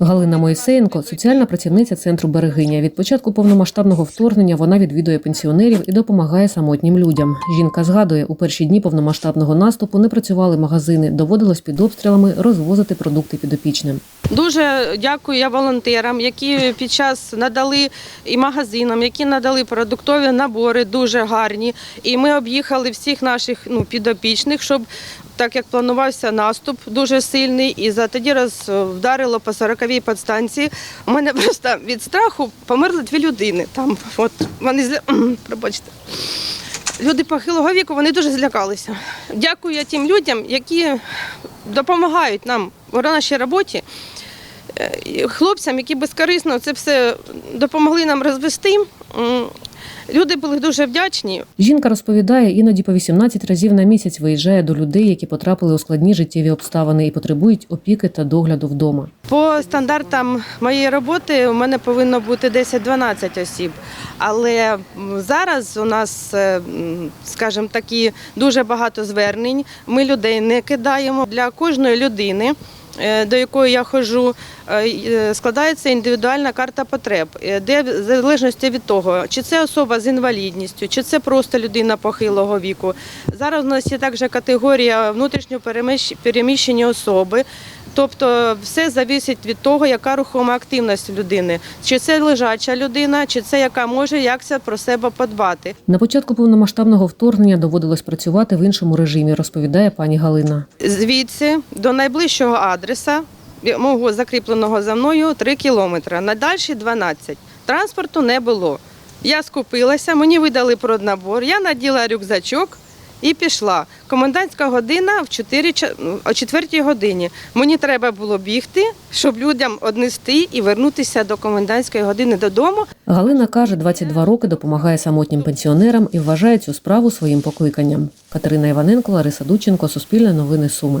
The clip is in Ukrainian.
Галина Моїсеєнко, соціальна працівниця центру Берегиня. Від початку повномасштабного вторгнення вона відвідує пенсіонерів і допомагає самотнім людям. Жінка згадує, у перші дні повномасштабного наступу не працювали магазини, доводилось під обстрілами розвозити продукти підопічним. Дуже дякую я волонтерам, які під час надали і магазинам, які надали продуктові набори дуже гарні. І ми об'їхали всіх наших ну, підопічних, щоб так як планувався наступ дуже сильний, і за тоді раз е, вдарило по 40-й підстанції. У мене просто від страху померли дві людини. Там от вони зля... пробачте. Люди похилого віку вони дуже злякалися. Дякую я тим людям, які допомагають нам в нашій роботі. Е, Хлопцям, які безкорисно це все допомогли нам розвести. Люди були дуже вдячні. Жінка розповідає, іноді по 18 разів на місяць виїжджає до людей, які потрапили у складні життєві обставини і потребують опіки та догляду вдома. По стандартам моєї роботи у мене повинно бути 10-12 осіб. Але зараз у нас, е, скажімо такі, дуже багато звернень. Ми людей не кидаємо. Для кожної людини, до якої я ходжу, е, е, складається індивідуальна карта потреб, е, де в залежності від того, чи це особа з інвалідністю, чи це просто людина похилого віку. Зараз у нас є також категорія внутрішньо переміщ- переміщені особи. Тобто все залежить від того, яка рухома активність людини, чи це лежача людина, чи це яка може як про себе подбати. На початку повномасштабного вторгнення доводилось працювати в іншому режимі, розповідає пані Галина. Звідси до найближчого адреса, мого закріпленого за мною, 3 кілометри, надальші 12. Транспорту не було. Я скупилася, мені видали проднабор, я наділа рюкзачок і пішла. Комендантська година в 4, ча- ну, о 4 годині. Мені треба було бігти, щоб людям однести і вернутися до комендантської години додому. Галина каже, 22 роки допомагає самотнім пенсіонерам і вважає цю справу своїм покликанням. Катерина Іваненко, Лариса Дученко, Суспільне новини Суми.